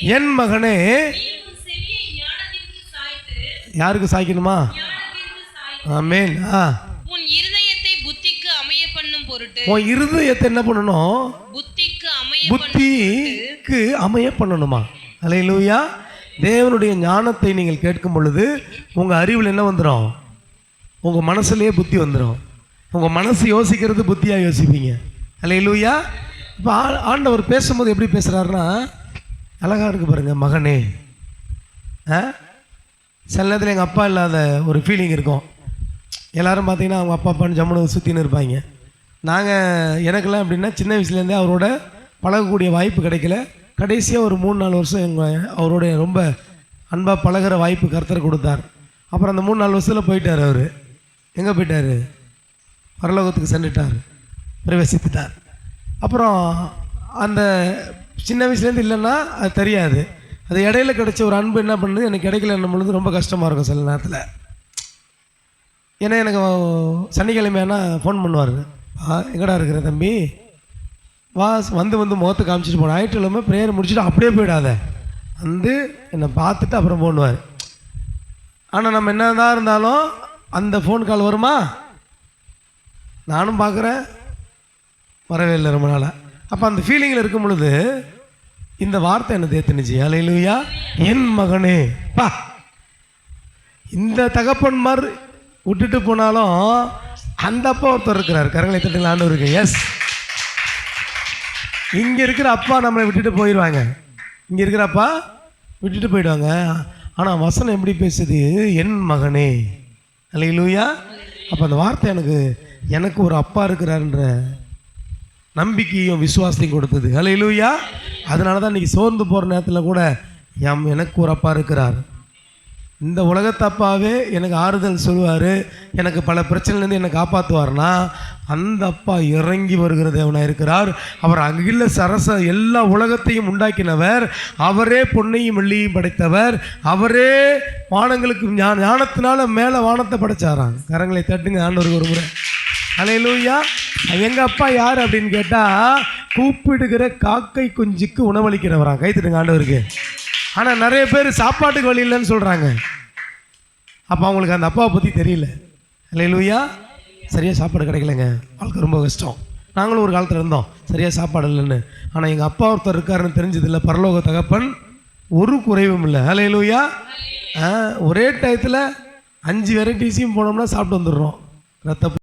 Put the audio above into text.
என் மகனே யாருக்கு சாய்க்கணுமா? ஆமேன். ஆ. உன் இருதயத்தை புத்திக்கு அமைய பண்ணும் பொருட்டு உன் இருதயத்தை என்ன பண்ணணும்? புத்திக்கு அமைய புத்திக்கு அமைய பண்ணணுமா அலையிலூயா தேவனுடைய ஞானத்தை நீங்கள் கேட்கும் பொழுது உங்கள் அறிவில் என்ன வந்துடும் உங்கள் மனசுலயே புத்தி வந்துடும் உங்கள் மனசு யோசிக்கிறது புத்தியாக யோசிப்பீங்க. அலையிலூயா இப்போ ஆ- ஆண்டவர் பேசும்போது எப்படி பேசுகிறாருன்னா அழகாக இருக்குது பாருங்க மகனே. ஆ? சில நேரத்தில் எங்கள் அப்பா இல்லாத ஒரு ஃபீலிங் இருக்கும். எல்லாரும் பார்த்தீங்கன்னா அவங்க அப்பா அப்பான்னு ஜம்முன்னு சுற்றின்னு இருப்பாங்க. நாங்கள் எனக்கெல்லாம் அப்படின்னா சின்ன வயசுலேருந்தே அவரோட பழகக்கூடிய வாய்ப்பு கிடைக்கல. கடைசியாக ஒரு மூணு நாலு வருஷம் எங்கள் அவருடைய ரொம்ப அன்பாக பழகுற வாய்ப்பு கருத்தர் கொடுத்தார். அப்புறம் அந்த மூணு நாலு வருஷத்தில் போயிட்டார் அவர். எங்கே போயிட்டார்? பரலோகத்துக்கு சென்றுட்டார். பிரவேசித்துட்டார். அப்புறம் அந்த சின்ன வயசுலேருந்து இல்லைன்னா அது தெரியாது. அது இடையில கிடைச்ச ஒரு அன்பு என்ன பண்ணுது? எனக்கு கிடைக்கலன்னும் பொழுது ரொம்ப கஷ்டமாக இருக்கும் சில நேரத்தில். ஏன்னா எனக்கு சனிக்கிழமையானா ஃபோன் பண்ணுவார். ஆ எங்கடா இருக்கிற தம்பி? வா வந்து வந்து முகத்தை காமிச்சிட்டு போன ஞாயிற்றுக்கிழமை ப்ரேயர் முடிச்சுட்டு அப்படியே போயிடாத. வந்து என்னை பார்த்துட்டு அப்புறம் போடுவார் ஆனால் நம்ம என்ன தான் இருந்தாலும் அந்த ஃபோன் கால் வருமா? நானும் பார்க்குறேன். வரவே இல்லை ரொம்ப நாளாக அப்போ அந்த ஃபீலிங்கில் இருக்கும் பொழுது இந்த வார்த்தை என்ன தேத்துனுச்சு. அலையிலுயா என் மகனே பா. இந்த தகப்பன்மார் விட்டுட்டு போனாலும் அந்த அப்பா ஒருத்தர் இருக்கிறார். கரங்களை தட்டுங்கள் ஆண்டவருக்கு எஸ் இங்கே இருக்கிற அப்பா நம்மளை விட்டுட்டு போயிடுவாங்க இங்கே இருக்கிற அப்பா விட்டுட்டு போயிடுவாங்க. ஆனால் வசனம் எப்படி பேசுது? என் மகனே. அல்லையிலூயா அப்போ அந்த வார்த்தை எனக்கு எனக்கு ஒரு அப்பா இருக்கிறாருன்ற நம்பிக்கையும் விசுவாசத்தையும் கொடுத்தது. அல்லையிலூயா அதனால தான் இன்றைக்கி சோர்ந்து போகிற நேரத்தில் கூட எம் எனக்கு ஒரு அப்பா இருக்கிறார். இந்த உலகத்தப்பாவே எனக்கு ஆறுதல் சொல்லுவார். எனக்கு பல பிரச்சனைலேருந்து என்னை காப்பாற்றுவார்னா அந்த அப்பா இறங்கி வருகிற தேவனாக இருக்கிறார். அவர் அகில சரச எல்லா உலகத்தையும் உண்டாக்கினவர். அவரே பொன்னையும் வெள்ளியும் படைத்தவர். அவரே வானங்களுக்கு ஞானத்தினால மேலே வானத்தை படைச்சாராங்க கரங்களை தட்டுங்க ஆண்டவருக்கு ஒரு முறை. அலையலூயா எங்கள் அப்பா யார் அப்படின்னு கேட்டால் கூப்பிடுகிற காக்கை குஞ்சுக்கு உணவளிக்கிறவரா கைத்துட்டுங்க ஆண்டவருக்கு. ஆனால் நிறைய பேர் சாப்பாட்டுக்கு வழி இல்லைன்னு சொல்கிறாங்க அப்போ அவங்களுக்கு அந்த அப்பாவை பற்றி தெரியல. அலையலூயா சரியாக சாப்பாடு கிடைக்கலங்க. வாழ்க்கை ரொம்ப கஷ்டம். நாங்களும் ஒரு காலத்தில் இருந்தோம். சரியாக சாப்பாடு இல்லைன்னு. ஆனால் எங்கள் அப்பா ஒருத்தர் இருக்காருன்னு தெரிஞ்சதில்லை. பரலோக தகப்பன் ஒரு குறைவும் இல்லை. அலையலூயா ஒரே டயத்தில் அஞ்சு வெரைட்டிஸையும் போனோம்னா சாப்பிட்டு வந்துடுறோம். ரத்த